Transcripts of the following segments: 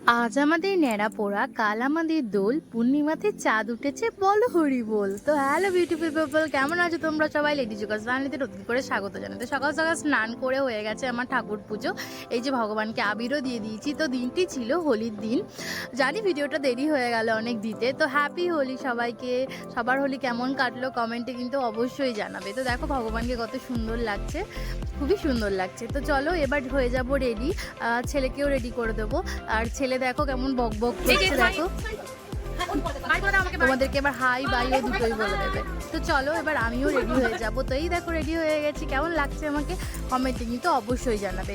আজ আমাদের ন্যাড়া পোড়া, কাল আমাদের দোল, পূর্ণিমাতে চাঁদ উঠেছে, বলো হরি বল। তো হ্যালো বিউটিফুল পিপল কেমন আছো তোমরা সবাই? লেডি জোগাস বাঙালিতে নতুন করে স্বাগত জানাতে। সকাল সকাল স্নান করে হয়ে গেছে আমার ঠাকুর পুজো। এই যে ভগবানকে আবিরও দিয়ে দিয়েছি। তো দিনটি ছিল হোলির দিন। জানি ভিডিওটা দেরি হয়ে গেল অনেক দিতে। তো হ্যাপি হোলি সবাইকে। সবার হোলি কেমন কাটলো কমেন্টে কিন্তু অবশ্যই জানাবে। তো দেখো ভগবানকে কত সুন্দর লাগছে। খুবই সুন্দর লাগছে। তো চলো এবার হয়ে যাব রেডি ছেলেকেও রেডি করে দেবো। আর ছেলে দেখো কেমন বক বক করছে দেখো। তোমাদেরকে এবার হাই বাই ও দুটোই বলে দেবে। তো চলো এবার আমিও রেডি হয়ে যাব। তো এই দেখো রেডি হয়ে গেছি। কেমন লাগছে আমাকে? কমেন্টে কিন্তু অবশ্যই জানাবে।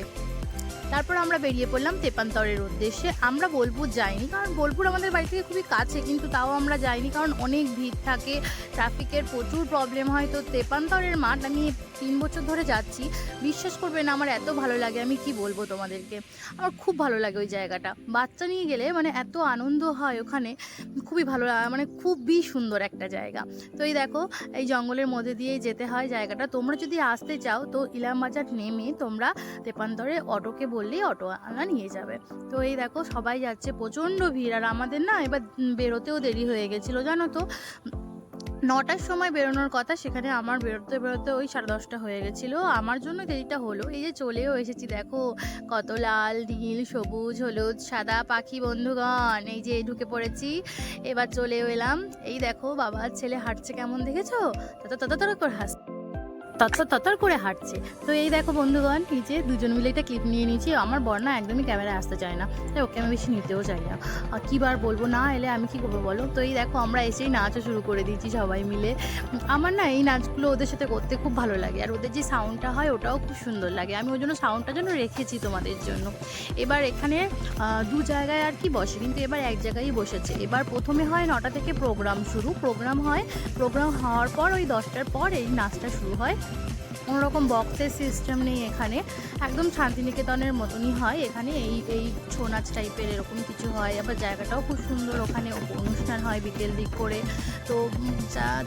তারপর আমরা বেরিয়ে পড়লাম তেপান্তরের উদ্দেশ্যে। আমরা বোলপুর যাইনি, কারণ বোলপুর আমাদের বাড়ি থেকে খুবই কাছে, কিন্তু তাও আমরা যাইনি, কারণ অনেক ভিড় থাকে, ট্রাফিকের প্রচুর প্রবলেম হয়। তো তেপান্তরের মাঠ আমি তিন বছর ধরে যাচ্ছি। বিশ্বাস করবে না, আমার এত ভালো লাগে, আমি কি বলব তোমাদেরকে? আমার খুব ভালো লাগে ওই জায়গাটা। বাচ্চা নিয়ে গেলে মানে এত আনন্দ হয় ওখানে, খুবই ভালো মানে খুবই সুন্দর একটা জায়গা। তো এই দেখো, এই জঙ্গলের মধ্যে দিয়ে যেতে হয় জায়গাটা। তোমরা যদি আসতে চাও, তো ইলামবাজার নেমে তোমরা তেপান্তরে অটোকে বললেই অটো আনা নিয়ে যাবে। তো এই দেখো সবাই যাচ্ছে, প্রচণ্ড ভিড়। আর আমাদের না এবার বেরোতেও দেরি হয়ে গেছিল, জানো তো? নটার সময় বেরোনোর কথা, সেখানে আমার বেরোতে বেরোতে ওই সাড়ে দশটা হয়ে গেছিল। আমার জন্য দেরিটা হলো, এই যে চলেও এসেছি, দেখো কত লাল, নীল, সবুজ, হলুদ, সাদা পাখি বন্ধুগণ, এই যে ঢুকে পড়েছি। এবার চলেও এলাম। এই দেখো বাবার ছেলে হাঁটছে কেমন দেখেছ? তত তত তত করে হাস তত্তর তত্তর করে হাঁটছে। তো এই দেখো বন্ধুগণ নিচে দুজন মিলে একটা ক্লিপ নিয়ে নিয়েছি। আমার বর না একদমই ক্যামেরায় আসতে চায় না। তাই ওকে আমি বেশি নিতেও চাই না। আর কী বার বলব? না এলে আমি কী করব বলো? তো এই দেখো আমরা এসেই নাচও শুরু করে দিয়েছি সবাই মিলে। আমার না এই নাচগুলো ওদের সাথে করতে খুব ভালো লাগে। আর ওদের যে সাউন্ডটা হয়, ওটাও খুব সুন্দর লাগে। আমি ওই জন্য সাউন্ডটার জন্য রেখেছি তোমাদের জন্য। এবার এখানে দু জায়গায় আর কি বসে। কিন্তু এবার এক জায়গায়ই বসেছে। এবার প্রথমে হয় নটা থেকে প্রোগ্রাম শুরু। প্রোগ্রাম হয় প্রোগ্রাম হওয়ার পর ওই দশটার পর এই নাচটা শুরু হয়। Thank you. কোনো রকম বক্সের সিস্টেম নেই এখানে। একদম শান্তিনিকেতনের মতনই হয় এখানে। এই এই ছৌ নাচ টাইপের এরকম কিছু হয়। আবার জায়গাটাও খুব সুন্দর। ওখানে অনুষ্ঠান হয় বিকেল দিক করে। তো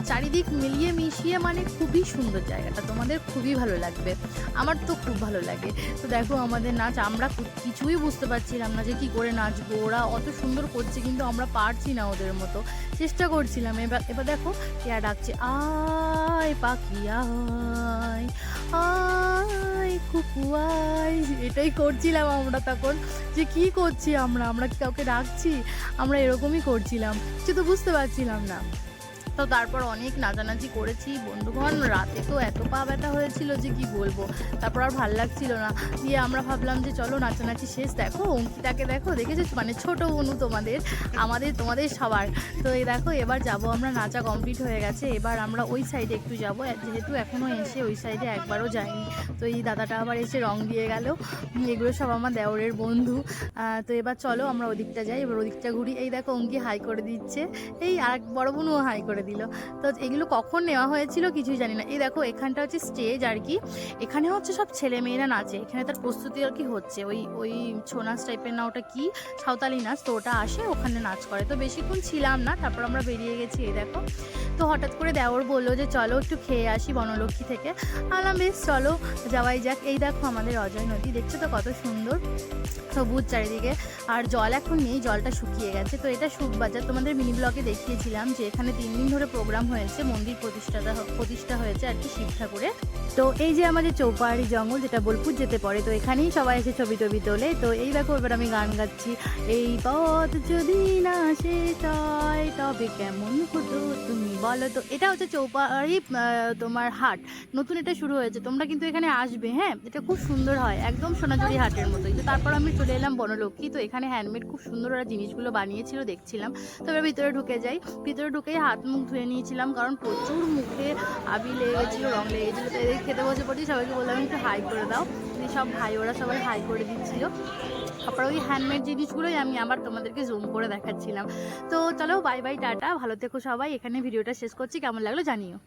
চারিদিক মিলিয়ে মিশিয়ে মানে খুবই সুন্দর জায়গাটা। তোমাদের খুবই ভালো লাগবে। আমার তো খুব ভালো লাগে। তো দেখো আমাদের নাচ, আমরা কিছুই বুঝতে পারছিলাম না যে কী করে নাচবো। ওরা অত সুন্দর করছে কিন্তু আমরা পারছি না ওদের মতো। চেষ্টা করছিলাম। এবার এবার দেখো কেয়া ডাকছে? আয় পাখি, আয়। আয় কুকু, আয়। এটাই করছিলাম আমরা তখন, যে কি করছি আমরা? আমরা কি কাউকে ডাকছি? আমরা এরকমই করছিলাম। সে তো বুঝতে পারছিলাম না। তো তারপর অনেক নাচানাচি করেছি। বন্ধুগণ, রাতে তো এত পা ব্যথা হয়েছিল যে কি বলব? তারপর আর ভালো লাগছিল না। দিয়ে আমরা ভাবলাম যে চলো নাচানাচি শেষ। দেখো, অঙ্কিতাকে দেখো, দেখেছ? মানে ছোট বনু তোমাদের, আমাদের, তোমাদের সবার। তো এই দেখো, এবার যাব আমরা, নাচা কমপ্লিট হয়ে গেছে। এবার আমরা ওই সাইডে একটু যাব। যেহেতু এখনও এসে ওই সাইডে একবারও যাইনি। তো এই দাদাটা আবার এসে রং দিয়ে গেল। এগুলো সব আমার দেওরের বন্ধু। তো এবার চলো আমরা ওদিকটা যাই। এবার ওদিকটা ঘুরি। এই দেখো, অঙ্কি হাই করে দিচ্ছে। এই আর বড় বোনও হাই করে দিল। তো এগুলো কখন নেওয়া হয়েছিল কিছুই জানি না। এই দেখো, এখানটা হচ্ছে স্টেজ আর কি। এখানে হচ্ছে সব ছেলে মেয়েরা নাচে। এখানে তার প্রস্তুতি আর কি হচ্ছে। ওই ওই ছৌ নাচ টাইপের না ওটা কি? সাঁওতালি নাচ। তো ওটা আসে, ওখানে নাচ করে। তো বেশিক্ষণ ছিলাম না, তারপর আমরা বেরিয়ে গেছি, এই দেখো। তো হঠাৎ করে দেওর বলল যে, চলো একটু খেয়ে আসি বনলক্ষ্মী থেকে। আলাম, বেশ, চলো, যাওয়াই যাক। এই দেখো আমাদের অজয় নদী। দেখছ তো কত সুন্দর? সবুজ চারিদিকে। আর জল এখন নেই, জলটা শুকিয়ে গেছে। তো এটা সুখবাজার। তোমাদের মিনি ব্লগে দেখিয়েছিলাম যে, এখানে তিন দিন ধরে প্রোগ্রাম হয়েছে, মন্দির প্রতিষ্ঠাতা প্রতিষ্ঠা হয়েছে আর কি শিব ঠাকুরের। তো এই যে আমাদের চৌপাহাড়ি জঙ্গল, যেটা বোলপুর যেতে পড়ে তো এখানেই সবাই এসে ছবি টবি তোলে। তো এই দেখো, এবার আমি গান গাচ্ছি। এই পথ যদি না শেষ হয়, তবে কেমন হতো তুমি বলো তো? এটা হচ্ছে চৌপাহাড়ি তোমার হাট। নতুন এটা শুরু হয়েছে। তোমরা কিন্তু এখানে আসবে হ্যাঁ? এটা খুব সুন্দর হয়। একদম সোনাঝুরি হাটের মতোই। তো তারপর আমি চলে এলাম বনলক্ষ্মী। তো এখানে হ্যান্ডমেড খুব সুন্দর ওরা জিনিসগুলো বানিয়েছিল, দেখছিলাম। তো এবার ভিতরে ঢুকে যাই। ভিতরে ঢুকেই হাত মুখ ধুয়ে নিয়েছিলাম, কারণ প্রচুর মুখে আবি লেগে গেছিল, রং লেগে গেছিল তো এদের খেতে বসে পড়ি সবাইকে বললাম, একটু হাই করে দাও। সব ভাই ওরা সবাই হাই করে দিচ্ছিল। তারপর ওই হ্যান্ডমেড জিনিসগুলোই আমি আবার তোমাদেরকে জুম করে দেখাচ্ছিলাম। তো চলো বাই বাই টাটা। ভালো থেকো সবাই। এখানে ভিডিওটা শেষ করছি। কেমন লাগল জানিও।